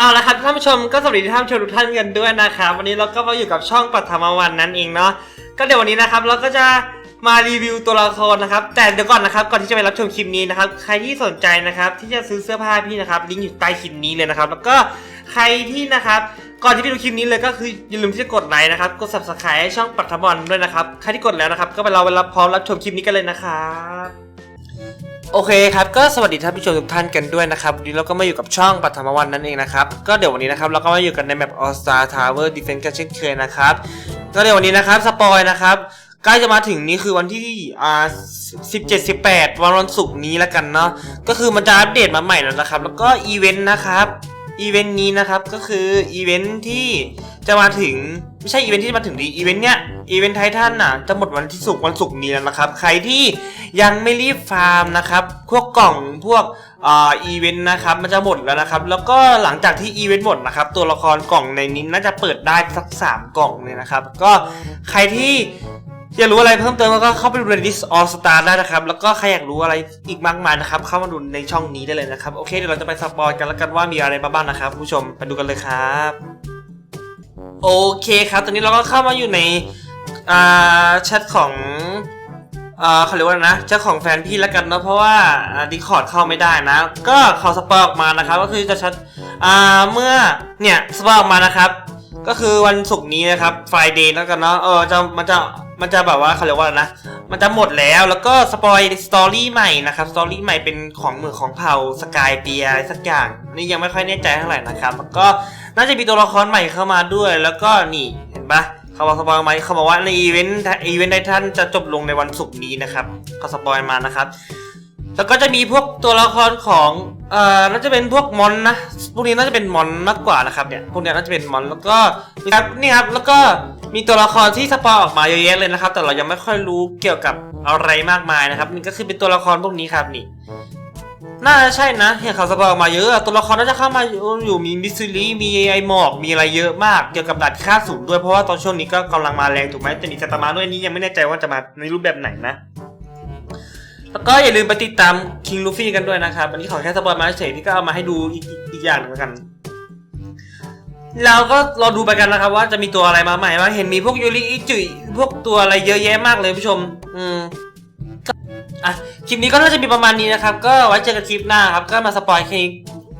เอาละครับท่านผู้ชมก็สวัสดีท่านผู้ชมทุกท่านกันด้วยนะครับ วันนี้เราก็มาอยู่กับช่องปัทมวันนั่นเองเนาะก็เดี๋ยววันนี้นะครับเราก็จะมารีวิวตัวละครนะครับ แต่เดี๋ยวก่อนนะครับก่อนที่จะไปรับชมคลิปนี้นะครับใครที่สนใจนะครับที่จะซื้อเสื้อผ้าพี่นะครับลิงก์อยู่ใต้คลิปนี้เลยนะครับแล้วก็ใครที่นะครับก่อนที่ไปดูคลิปนี้เลยก็คืออย่าลืมที่จะกดไลค์นะครับกด subscribe ให้ช่องปัทมวันด้วยนะครับใครที่กดแล้วนะครับก็ไปรอไปรับพร้อมรับชมคลิปนี้กันเลยนะครับ โอเคครับก็สวัสดีท่านผู้ชมทุกท่านกันด้วยนะครับวันนี้เราก็มาอยู่กับช่องปัทมวันนั่นเองนะครับก็เดี๋ยววันนี้นะครับเราก็มาอยู่กันในแมป All Star Tower Defense กันเช่นเคยนะครับก็เดี๋ยววันนี้นะครับสปอยนะครับใกล้จะมาถึงนี้คือวันที่อ่า17 18วันวันศุกร์นี้แล้วกันเนาะก็คือมันจะอัปเดตมาใหม่แล้วนะครับ แล้วก็อีเวนต์นะครับ อีเวนต์นี้นะครับก็คืออีเวนต์ที่จะมาถึงไม่ใช่อีเวนต์ที่จะมาถึงดีอีเวนต์เนี้ยอีเวนต์ไททันน่ะจะหมดวันที่ศุกร์วันศุกร์นี้แล้วนะครับ ใครที่ยังไม่รีบฟาร์มนะครับ พวกกล่องพวกอ่าอีเวนต์นะครับมันจะหมดแล้วนะครับ แล้วก็หลังจากที่อีเวนต์หมดนะครับ ตัวละครกล่องในนี้น่าจะเปิดได้สักสามกล่องเลยนะครับ ก็ใครที่ อยากรู้อะไรเพิ่มเติมก็เข้าไปดูใน List All Star ได้นะครับ แล้วก็ใครอยากรู้อะไรอีกมากมายนะครับ เข้ามาดูในช่องนี้ได้เลยนะครับ โอเค เดี๋ยวเราจะไปสปอยกันแล้วกันว่ามีอะไรมาบ้างนะครับผู้ชมไปดูกันเลยครับ โอเคครับ ตอนนี้เราก็เข้ามาอยู่ในอ่าแชทของเอ่อเขาเรียกว่านะเจ้าของแฟนพี่แล้วกันเนอะเพราะว่าดิคอร์ดเข้าไม่ได้นะ ก็เขาสปอยออกมานะครับ ก็คือจะชัดอ่าเมื่อเนี่ยสปอยออกมานะครับ ก็คือวันศุกร์นี้นะครับไฟเดย์แล้วกันเนาะเออจะมันจะ มันจะแบบว่าเขาเรียกว่านะ มันจะหมดแล้วแล้วก็สปอยสตอรี่ใหม่นะครับสตอรี่ใหม่เป็นของเหมือของเผ่าสกายเปียสักอย่างนี่ยังไม่ค่อยแน่ใจเท่าไหร่นะครับ แล้วก็น่าจะมีตัวละครใหม่เข้ามาด้วยแล้วก็นี่เห็นปะเขาบอกสปอยมาเขาบอกว่าในอีเวนต์อีเวนต์ไททันจะจบลงในวันศุกร์นี้นะครับเขาสปอยมานะครับ แล้วก็จะมีพวกตัวละครของเอ่อน่าจะเป็นพวกมอนนะพวกนี้น่าจะเป็นมอนมากกว่านะครับเนี่ยพวกนี้น่าจะเป็นมอนแล้วก็ครับนี่ครับแล้วก็ มีตัวละครที่สปอยออกมาเยอะแยะเลยนะครับ แต่เรายังไม่ค่อยรู้เกี่ยวกับอะไรมากมายนะครับนี่ก็คือเป็นตัวละครพวกนี้ครับนี่น่าจะใช่นะเห็นเขาสปอยออกมาเยอะ ตัวละครน่าจะเข้ามาอยู่มีมิสซิลี่มีไอหมอกมีอะไรเยอะมากเกี่ยวกับดัดค่าสูงด้วยเพราะว่าตอนช่วงนี้ก็กำลังมาแรงถูกไหมแต่นี่จะตามมาด้วยนี่ยังไม่แน่ใจว่าจะมาในรูปแบบไหนนะแล้วก็อย่าลืมไปติดตามคิงลูฟี่กันด้วยนะครับอันนี้ขอแค่สปอยล์มาเฉยที่ก็เอามาให้ดูอีกอีกอย่างนึงแล้วกัน เราก็รอดูไปกันนะครับว่าจะมีตัวอะไรมาใหม่ว่าเห็นมีพวกยูริอิจุยพวกตัวอะไรเยอะแยะมากเลยผู้ชม อืมก็อะคลิปนี้ก็น่าจะมีประมาณนี้นะครับ ก็ไว้เจอกันคลิปหน้าครับ ก็มาสปอยแค่นี้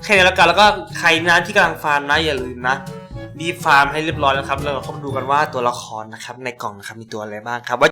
แค่นี้แล้วกันแล้วก็ใครนะที่กำลังฟาร์มนะอย่าลืมนะรีบฟาร์มให้เรียบร้อยแล้วครับแล้วเราเข้ามาดูกันว่าตัวละครนะครับในกล่องนะครับมีตัวอะไรบ้างครับว่า